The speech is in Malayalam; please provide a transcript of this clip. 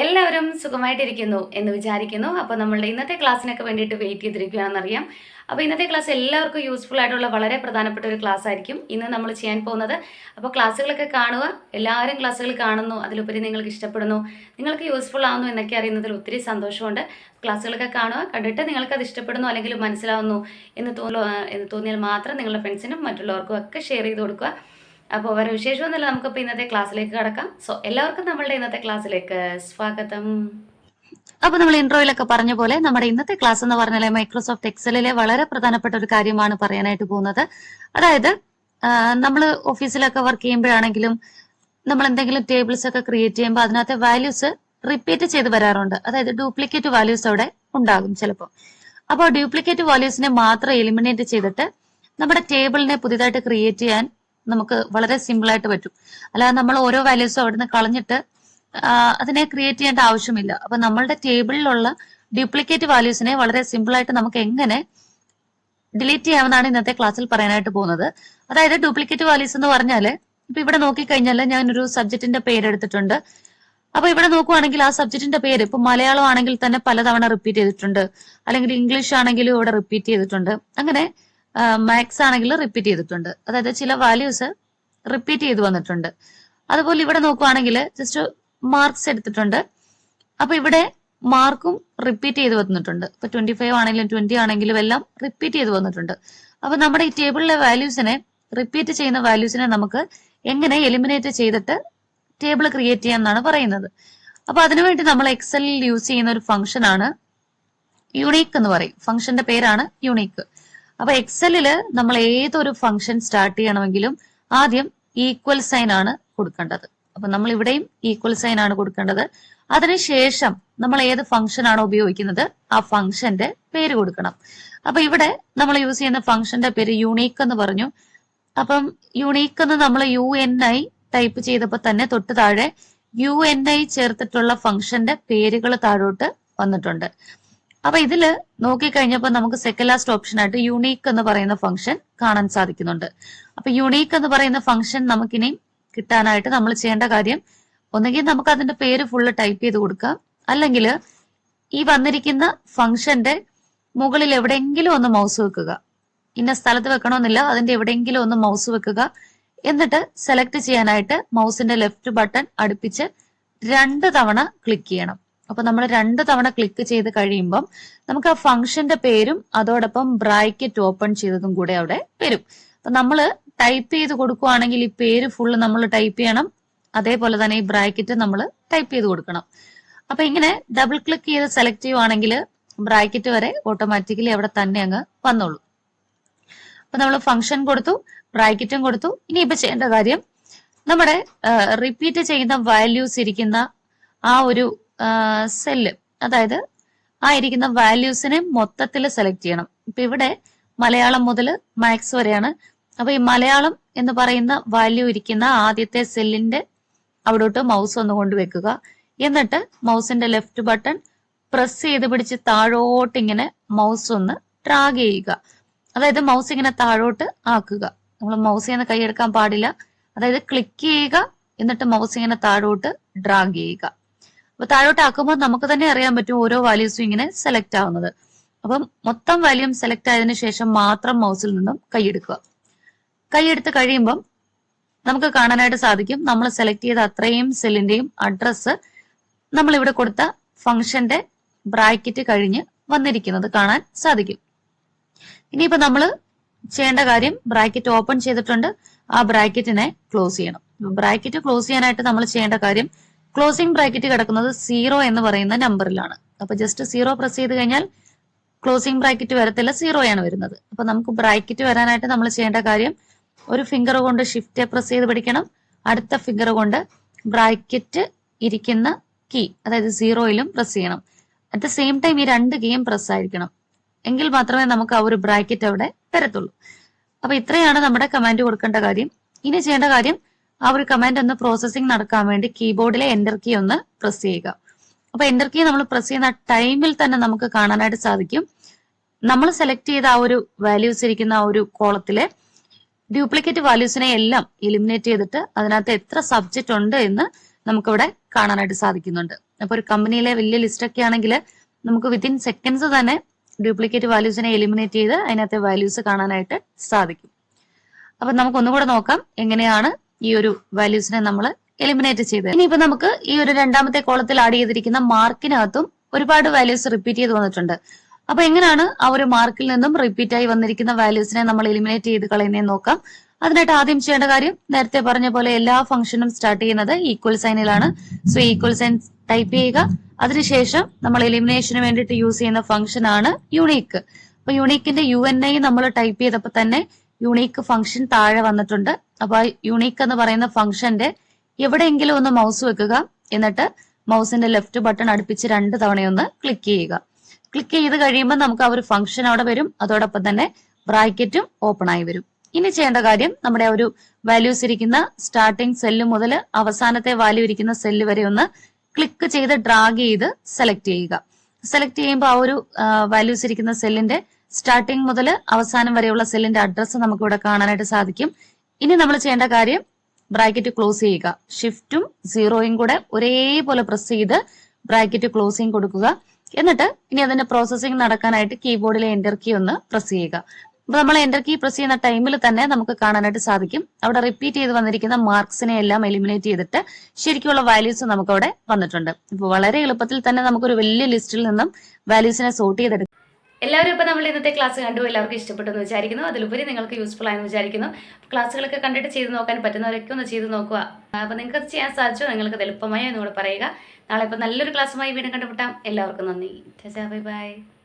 എല്ലാവരും സുഖമായിട്ടിരിക്കുന്നു എന്ന് വിചാരിക്കുന്നു. അപ്പോൾ നമ്മളുടെ ഇന്നത്തെ ക്ലാസ്സിനൊക്കെ വേണ്ടിയിട്ട് വെയിറ്റ് ചെയ്തിരിക്കുകയാണെന്നറിയാം. അപ്പോൾ ഇന്നത്തെ ക്ലാസ് എല്ലാവർക്കും യൂസ്ഫുൾ ആയിട്ടുള്ള വളരെ പ്രധാനപ്പെട്ട ഒരു ക്ലാസ് ആയിരിക്കും ഇന്ന് നമ്മൾ ചെയ്യാൻ പോകുന്നത്. അപ്പോൾ ക്ലാസ്സുകളൊക്കെ കാണുക. എല്ലാവരും ക്ലാസ്സുകൾ കാണുന്നു. അതിലുപരി നിങ്ങൾക്ക് ഇഷ്ടപ്പെടുന്നു. നിങ്ങൾക്ക് യൂസ്ഫുൾ ആവുന്നു എന്നൊക്കെ അറിയുന്നതിൽ ഒത്തിരി സന്തോഷമുണ്ട്. ക്ലാസ്സുകളൊക്കെ കാണുക. കണ്ടിട്ട് നിങ്ങൾക്ക് അത് ഇഷ്ടപ്പെടുന്നു അല്ലെങ്കിൽ മനസ്സിലാവുന്നു എന്ന് തോന്നു എന്ന് തോന്നിയാൽ മാത്രം നിങ്ങളുടെ ഫ്രണ്ട്സിനും മറ്റുള്ളവർക്കും ഒക്കെ ഷെയർ ചെയ്ത് കൊടുക്കുക. അപ്പോൾ വേറെ വിശേഷമൊന്നുമില്ല. നമുക്കിപ്പോൾ ഇന്നത്തെ ക്ലാസ്സിലേക്ക് കടക്കാം. സോ എല്ലാവർക്കും നമ്മളുടെ ഇന്നത്തെ ക്ലാസ്സിലേക്ക് സ്വാഗതം. അപ്പൊ നമ്മൾ ഇൻട്രോയിലൊക്കെ പറഞ്ഞ പോലെ നമ്മുടെ ഇന്നത്തെ ക്ലാസ് എന്ന് പറഞ്ഞാൽ മൈക്രോസോഫ്റ്റ് എക്സലിലെ വളരെ പ്രധാനപ്പെട്ട ഒരു കാര്യമാണ് പറയാനായിട്ട് പോകുന്നത്. അതായത് നമ്മൾ ഓഫീസിലൊക്കെ വർക്ക് ചെയ്യുമ്പോഴാണെങ്കിലും നമ്മൾ എന്തെങ്കിലും ടേബിൾസ് ഒക്കെ ക്രിയേറ്റ് ചെയ്യുമ്പോൾ അതിനകത്തെ വാല്യൂസ് റിപ്പീറ്റ് ചെയ്ത് വരാറുണ്ട്. അതായത് ഡ്യൂപ്ലിക്കേറ്റ് വാല്യൂസ് അവിടെ ഉണ്ടാകും ചിലപ്പോൾ അപ്പോൾ ഡ്യൂപ്ലിക്കേറ്റ് വാല്യൂസിനെ മാത്രം എലിമിനേറ്റ് ചെയ്തിട്ട് നമ്മുടെ ടേബിളിനെ പുതിയതായിട്ട് ക്രിയേറ്റ് ചെയ്യാൻ നമുക്ക് വളരെ സിമ്പിൾ ആയിട്ട് പറ്റും. അല്ലാതെ നമ്മൾ ഓരോ വാല്യൂസും അവിടുന്ന് കളഞ്ഞിട്ട് അതിനെ ക്രിയേറ്റ് ചെയ്യേണ്ട ആവശ്യമില്ല. അപ്പൊ നമ്മളുടെ ടേബിളിലുള്ള ഡ്യൂപ്ലിക്കേറ്റ് വാല്യൂസിനെ വളരെ സിമ്പിൾ ആയിട്ട് നമുക്ക് എങ്ങനെ ഡിലീറ്റ് ചെയ്യാമെന്നാണ് ഇന്നത്തെ ക്ലാസ്സിൽ പറയാനായിട്ട് പോകുന്നത്. അതായത് ഡ്യൂപ്ലിക്കേറ്റ് വാല്യൂസ് എന്ന് പറഞ്ഞാൽ ഇപ്പൊ ഇവിടെ നോക്കിക്കഴിഞ്ഞാൽ ഞാൻ ഒരു സബ്ജക്റ്റിന്റെ പേര് എടുത്തിട്ടുണ്ട്. അപ്പൊ ഇവിടെ നോക്കുവാണെങ്കിൽ ആ സബ്ജക്റ്റിന്റെ പേര് ഇപ്പൊ മലയാളം ആണെങ്കിൽ തന്നെ പലതവണ റിപ്പീറ്റ് ചെയ്തിട്ടുണ്ട്. അല്ലെങ്കിൽ ഇംഗ്ലീഷ് ആണെങ്കിലും ഇവിടെ റിപ്പീറ്റ് ചെയ്തിട്ടുണ്ട്. അങ്ങനെ മാത്സ് ആണെങ്കിൽ റിപ്പീറ്റ് ചെയ്തിട്ടുണ്ട്. അതായത് ചില വാല്യൂസ് റിപ്പീറ്റ് ചെയ്ത് വന്നിട്ടുണ്ട്. അതുപോലെ ഇവിടെ നോക്കുവാണെങ്കിൽ ജസ്റ്റ് മാർക്സ് എടുത്തിട്ടുണ്ട്. അപ്പൊ ഇവിടെ മാർക്കും റിപ്പീറ്റ് ചെയ്ത് വന്നിട്ടുണ്ട്. ഇപ്പൊ ട്വന്റി ഫൈവ് ആണെങ്കിലും ട്വന്റി ആണെങ്കിലും എല്ലാം റിപ്പീറ്റ് ചെയ്ത് വന്നിട്ടുണ്ട്. അപ്പൊ നമ്മുടെ ഈ ടേബിളിലെ വാല്യൂസിനെ റിപ്പീറ്റ് ചെയ്യുന്ന വാല്യൂസിനെ നമുക്ക് എങ്ങനെ എലിമിനേറ്റ് ചെയ്തിട്ട് ടേബിൾ ക്രിയേറ്റ് ചെയ്യാന്നാണ് പറയുന്നത്. അപ്പൊ അതിനുവേണ്ടി നമ്മൾ എക്സലിൽ യൂസ് ചെയ്യുന്ന ഒരു ഫംഗ്ഷൻ ആണ് യുണീക്ക് എന്ന് പറയും. ഫംഗ്ഷന്റെ പേരാണ് യുണീക്ക് അപ്പൊ എക്സലിൽ നമ്മൾ ഏതൊരു ഫംഗ്ഷൻ സ്റ്റാർട്ട് ചെയ്യണമെങ്കിലും ആദ്യം ഈക്വൽ സൈൻ ആണ് കൊടുക്കേണ്ടത്. അപ്പൊ നമ്മൾ ഇവിടെയും ഈക്വൽ സൈൻ ആണ് കൊടുക്കേണ്ടത്. അതിനുശേഷം നമ്മൾ ഏത് ഫംഗ്ഷൻ ആണോ ഉപയോഗിക്കുന്നത്? ആ ഫംഗ്ഷന്റെ പേര് കൊടുക്കണം. അപ്പൊ ഇവിടെ നമ്മൾ യൂസ് ചെയ്യുന്ന ഫംഗ്ഷന്റെ പേര് യുണീക്ക് എന്ന് പറഞ്ഞു. അപ്പം യുണീക്ക് എന്ന് നമ്മൾ യു എൻ ഐ ടൈപ്പ് ചെയ്തപ്പോൾ തന്നെ തൊട്ട് താഴെ യു എൻ ഐ ചേർത്തിട്ടുള്ള ഫംഗ്ഷന്റെ പേരുകൾ താഴോട്ട് വന്നിട്ടുണ്ട്. അപ്പൊ ഇതിൽ നോക്കിക്കഴിഞ്ഞപ്പോൾ നമുക്ക് സെക്കൻഡ് ലാസ്റ്റ് ഓപ്ഷൻ ആയിട്ട് യുണീക്ക് എന്ന് പറയുന്ന ഫംഗ്ഷൻ കാണാൻ സാധിക്കുന്നുണ്ട്. അപ്പൊ യുണീക്ക് എന്ന് പറയുന്ന ഫംഗ്ഷൻ നമുക്കിനി കിട്ടാനായിട്ട് നമ്മൾ ചെയ്യേണ്ട കാര്യം ഒന്നുകിൽ നമുക്ക് അതിന്റെ പേര് ഫുള്ള് ടൈപ്പ് ചെയ്ത് കൊടുക്കാം. അല്ലെങ്കിൽ ഈ വന്നിരിക്കുന്ന ഫംഗ്ഷന്റെ മുകളിൽ എവിടെയെങ്കിലും ഒന്ന് മൗസ് വെക്കുക. ഇന്ന സ്ഥലത്ത് വെക്കണമെന്നില്ല അതിന്റെ എവിടെയെങ്കിലും ഒന്ന് മൗസ് വെക്കുക. എന്നിട്ട് സെലക്ട് ചെയ്യാനായിട്ട് മൗസിന്റെ ലെഫ്റ്റ് ബട്ടൺ അടുപ്പിച്ച് രണ്ട് തവണ ക്ലിക്ക് ചെയ്യണം. അപ്പൊ നമ്മൾ രണ്ട് തവണ ക്ലിക്ക് ചെയ്ത് കഴിയുമ്പം നമുക്ക് ആ ഫംഗ്ഷന്റെ പേരും അതോടൊപ്പം ബ്രാക്കറ്റ് ഓപ്പൺ ചെയ്തതും കൂടെ അവിടെ വരും. അപ്പൊ നമ്മൾ ടൈപ്പ് ചെയ്ത് കൊടുക്കുവാണെങ്കിൽ ഈ പേര് ഫുള്ള് നമ്മൾ ടൈപ്പ് ചെയ്യണം. അതേപോലെ തന്നെ ഈ ബ്രാക്കറ്റ് നമ്മൾ ടൈപ്പ് ചെയ്ത് കൊടുക്കണം. അപ്പൊ ഇങ്ങനെ ഡബിൾ ക്ലിക്ക് ചെയ്ത് സെലക്ട് ചെയ്യുവാണെങ്കിൽ ബ്രാക്കറ്റ് വരെ ഓട്ടോമാറ്റിക്കലി അവിടെ തന്നെ അങ്ങ് വന്നോളൂ. അപ്പൊ നമ്മൾ ഫംഗ്ഷൻ കൊടുത്തു ബ്രാക്കറ്റും കൊടുത്തു. ഇനി ഇപ്പൊ ചെയ്യേണ്ട കാര്യം നമ്മുടെ റിപ്പീറ്റ് ചെയ്യുന്ന വാല്യൂസ് ഇരിക്കുന്ന ആ ഒരു സെല്ല് അതായത് ആ ഇരിക്കുന്ന വാല്യൂസിനെ മൊത്തത്തിൽ സെലക്ട് ചെയ്യണം. ഇപ്പൊ ഇവിടെ മലയാളം മുതൽ മാത്സ് വരെയാണ്. അപ്പൊ ഈ മലയാളം എന്ന് പറയുന്ന വാല്യൂ ഇരിക്കുന്ന ആദ്യത്തെ സെല്ലിന്റെ അവിടോട്ട് മൗസ് ഒന്ന് കൊണ്ടുവെക്കുക എന്നിട്ട് മൗസിന്റെ ലെഫ്റ്റ് ബട്ടൺ പ്രസ് ചെയ്ത് പിടിച്ച് താഴോട്ട് ഇങ്ങനെ മൗസ് ഒന്ന് ഡ്രാഗ് ചെയ്യുക. അതായത് മൗസ് ഇങ്ങനെ താഴോട്ട് ആക്കുക. നമ്മൾ മൗസ് നിന്ന് കൈയെടുക്കാൻ പാടില്ല. അതായത് ക്ലിക്ക് ചെയ്യുക എന്നിട്ട് മൗസ് ഇങ്ങനെ താഴോട്ട് ഡ്രാഗ് ചെയ്യുക. അപ്പൊ താഴോട്ട് ആക്കുമ്പോൾ നമുക്ക് തന്നെ അറിയാൻ പറ്റും ഓരോ വാല്യൂസും ഇങ്ങനെ സെലക്ട് ആവുന്നത്. അപ്പം മൊത്തം വാല്യൂം സെലക്ട് ആയതിനു ശേഷം മാത്രം മൗസിൽ നിന്നും കൈയെടുക്കുക കൈയെടുത്ത് കഴിയുമ്പം നമുക്ക് കാണാനായിട്ട് സാധിക്കും നമ്മൾ സെലക്ട് ചെയ്ത അത്രയും സെല്ലിന്റെയും അഡ്രസ്സ് നമ്മൾ ഇവിടെ കൊടുത്ത ഫംഗ്ഷന്റെ ബ്രാക്കറ്റ് കഴിഞ്ഞ് വന്നിരിക്കുന്നത് കാണാൻ സാധിക്കും. ഇനിയിപ്പോ നമ്മൾ ചെയ്യേണ്ട കാര്യം ബ്രാക്കറ്റ് ഓപ്പൺ ചെയ്തിട്ടുണ്ട്. ആ ബ്രാക്കറ്റിനെ ക്ലോസ് ചെയ്യണം. ബ്രാക്കറ്റ് ക്ലോസ് ചെയ്യാനായിട്ട് നമ്മൾ ചെയ്യേണ്ട കാര്യം ക്ലോസിംഗ് ബ്രാക്കറ്റ് കിടക്കുന്നത് സീറോ എന്ന് പറയുന്ന നമ്പറിലാണ് അപ്പൊ ജസ്റ്റ് സീറോ പ്രസ് ചെയ്ത് കഴിഞ്ഞാൽ ക്ലോസിംഗ് ബ്രാക്കറ്റ് വരത്തില്ല സീറോയാണ് വരുന്നത്. അപ്പൊ നമുക്ക് ബ്രാക്കറ്റ് വരാനായിട്ട് നമ്മൾ ചെയ്യേണ്ട കാര്യം ഒരു ഫിംഗർ കൊണ്ട് ഷിഫ്റ്റ് പ്രസ് ചെയ്ത് പിടിക്കണം. അടുത്ത ഫിംഗർ കൊണ്ട് ബ്രാക്കറ്റ് ഇരിക്കുന്ന കീ അതായത് സീറോയിലും പ്രസ് ചെയ്യണം. അറ്റ് ദ സെയിം ടൈം ഈ രണ്ട് കീയും പ്രസ് ആയിരിക്കണം. എങ്കിൽ മാത്രമേ നമുക്ക് ആ ഒരു ബ്രാക്കറ്റ് അവിടെ തരത്തുള്ളൂ അപ്പൊ ഇത്രയാണ് നമ്മുടെ കമാൻഡ് കൊടുക്കേണ്ട കാര്യം. ഇനി ചെയ്യേണ്ട കാര്യം ആ ഒരു കമാൻഡ് ഒന്ന് പ്രോസസ്സിംഗ് നടക്കാൻ വേണ്ടി കീബോർഡിലെ എന്റർ കീ ഒന്ന് പ്രസ് ചെയ്യുക. അപ്പൊ എന്റർ കീ നമ്മൾ പ്രസ് ചെയ്യുന്ന ടൈമിൽ തന്നെ നമുക്ക് കാണാനായിട്ട് സാധിക്കും. നമ്മൾ സെലക്ട് ചെയ്ത ആ ഒരു വാല്യൂസ് ഇരിക്കുന്ന ആ ഒരു കോളത്തിലെ ഡ്യൂപ്ലിക്കേറ്റ് വാല്യൂസിനെ എല്ലാം എലിമിനേറ്റ് ചെയ്തിട്ട് അതിനകത്ത് എത്ര സബ്ജക്റ്റ് ഉണ്ട് എന്ന് നമുക്കിവിടെ കാണാനായിട്ട് സാധിക്കുന്നുണ്ട്. അപ്പൊ ഒരു കമ്പനിയിലെ വലിയ ലിസ്റ്റ് ഒക്കെ ആണെങ്കിൽ നമുക്ക് വിത്തിൻ സെക്കൻഡ്സ് തന്നെ ഡ്യൂപ്ലിക്കേറ്റ് വാല്യൂസിനെ എലിമിനേറ്റ് ചെയ്ത് അതിനകത്തെ വാല്യൂസ് കാണാനായിട്ട് സാധിക്കും. അപ്പൊ നമുക്ക് ഒന്നുകൂടെ നോക്കാം എങ്ങനെയാണ് ഈ ഒരു വാല്യൂസിനെ നമ്മൾ എലിമിനേറ്റ് ചെയ്ത് ഇനിയിപ്പോ നമുക്ക് ഈ ഒരു രണ്ടാമത്തെ കോളത്തിൽ ആഡ് ചെയ്തിരിക്കുന്ന മാർക്കിനകത്തും ഒരുപാട് വാല്യൂസ് റിപ്പീറ്റ് ചെയ്ത് വന്നിട്ടുണ്ട്. അപ്പൊ എങ്ങനെയാണ് ആ ഒരു മാർക്കിൽ നിന്നും റിപ്പീറ്റ് ആയി വന്നിരിക്കുന്ന വാല്യൂസിനെ നമ്മൾ എലിമിനേറ്റ് ചെയ്ത് കളയുന്നതെന്ന് നോക്കാം. അതിനായിട്ട് ആദ്യം ചെയ്യേണ്ട കാര്യം നേരത്തെ പറഞ്ഞ പോലെ എല്ലാ ഫംഗ്ഷനും സ്റ്റാർട്ട് ചെയ്യുന്നത് ഈക്വൽ സൈനിലാണ് സോ ഈക്വൽ സൈൻ ടൈപ്പ് ചെയ്യുക. അതിനുശേഷം നമ്മൾ എലിമിനേഷന് വേണ്ടിയിട്ട് യൂസ് ചെയ്യുന്ന ഫംഗ്ഷൻ ആണ് യുണീക്ക് അപ്പൊ യുണീക്കിന്റെ യു എൻ ഐ നമ്മൾ ടൈപ്പ് ചെയ്തപ്പോൾ തന്നെ യുണീക്ക് ഫംഗ്ഷൻ താഴെ വന്നിട്ടുണ്ട്. അപ്പൊ ആ യുണീക്ക് എന്ന് പറയുന്ന ഫംഗ്ഷന്റെ എവിടെയെങ്കിലും ഒന്ന് മൗസ് വെക്കുക. എന്നിട്ട് മൗസിന്റെ ലെഫ്റ്റ് ബട്ടൺ അടുപ്പിച്ച് രണ്ട് തവണയൊന്ന് ക്ലിക്ക് ചെയ്യുക. ക്ലിക്ക് ചെയ്ത് കഴിയുമ്പോൾ നമുക്ക് ആ ഒരു ഫംഗ്ഷൻ അവിടെ വരും. അതോടൊപ്പം തന്നെ ബ്രാക്കറ്റും ഓപ്പൺ ആയി വരും. ഇനി ചെയ്യേണ്ട കാര്യം നമ്മുടെ ഒരു വാല്യൂസ് ഇരിക്കുന്ന സ്റ്റാർട്ടിംഗ് സെല്ല് മുതൽ അവസാനത്തെ വാല്യൂ ഇരിക്കുന്ന സെല്ല് വരെ ഒന്ന് ക്ലിക്ക് ചെയ്ത് ഡ്രാഗ് ചെയ്ത് സെലക്ട് ചെയ്യുക. സെലക്ട് ചെയ്യുമ്പോൾ ആ ഒരു വാല്യൂസ് ഇരിക്കുന്ന സെല്ലിന്റെ സ്റ്റാർട്ടിംഗ് മുതൽ അവസാനം വരെയുള്ള സെല്ലിന്റെ അഡ്രസ്സ് നമുക്ക് ഇവിടെ കാണാനായിട്ട് സാധിക്കും. ഇനി നമ്മൾ ചെയ്യേണ്ട കാര്യം ബ്രാക്കറ്റ് ക്ലോസ് ചെയ്യുക. ഷിഫ്റ്റും സീറോയും കൂടെ ഒരേപോലെ പ്രസ് ചെയ്ത് ബ്രാക്കറ്റ് ക്ലോസിങ് കൊടുക്കുക. എന്നിട്ട് ഇനി അതിന്റെ പ്രോസസ്സിംഗ് നടക്കാനായിട്ട് കീബോർഡിലെ എന്റർ കീ ഒന്ന് പ്രസ് ചെയ്യുക. അപ്പൊ നമ്മൾ എന്റർ കീ പ്രസ് ചെയ്യുന്ന ടൈമിൽ തന്നെ നമുക്ക് കാണാനായിട്ട് സാധിക്കും. അവിടെ റിപ്പീറ്റ് ചെയ്ത് വന്നിരിക്കുന്ന മാർക്സിനെ എല്ലാം എലിമിനേറ്റ് ചെയ്തിട്ട് ശരിക്കുള്ള വാല്യൂസ് നമുക്ക് അവിടെ വന്നിട്ടുണ്ട്. ഇപ്പൊ വളരെ എളുപ്പത്തിൽ തന്നെ നമുക്കൊരു വലിയ ലിസ്റ്റിൽ നിന്നും വാല്യൂസിനെ സോർട്ട് ചെയ്തെടുക്കാം. എല്ലാവരും ഇപ്പോൾ നമ്മൾ ഇന്നത്തെ ക്ലാസ് കണ്ടു എല്ലാവർക്കും ഇഷ്ടപ്പെട്ടെന്ന് വിചാരിക്കുന്നു. അതിലുപരി നിങ്ങൾക്ക് യൂസ്ഫുൾ ആയെന്ന് വിചാരിക്കുന്നു. ക്ലാസ്സുകളൊക്കെ കണ്ടിട്ട് ചെയ്ത് നോക്കാൻ പറ്റുന്നവരൊക്കെ ഒന്ന് ചെയ്ത് നോക്കുക. അപ്പോൾ നിങ്ങൾക്ക് അത് ചെയ്യാൻ സാധിച്ചോ? നിങ്ങൾക്ക് അത് എളുപ്പമായി എന്നുകൂടെ പറയുക. നാളെ ഇപ്പോൾ നല്ലൊരു ക്ലാസ്സുമായി വീണ്ടും കണ്ടുമുട്ടാം. എല്ലാവർക്കും നന്ദി. Bye bye.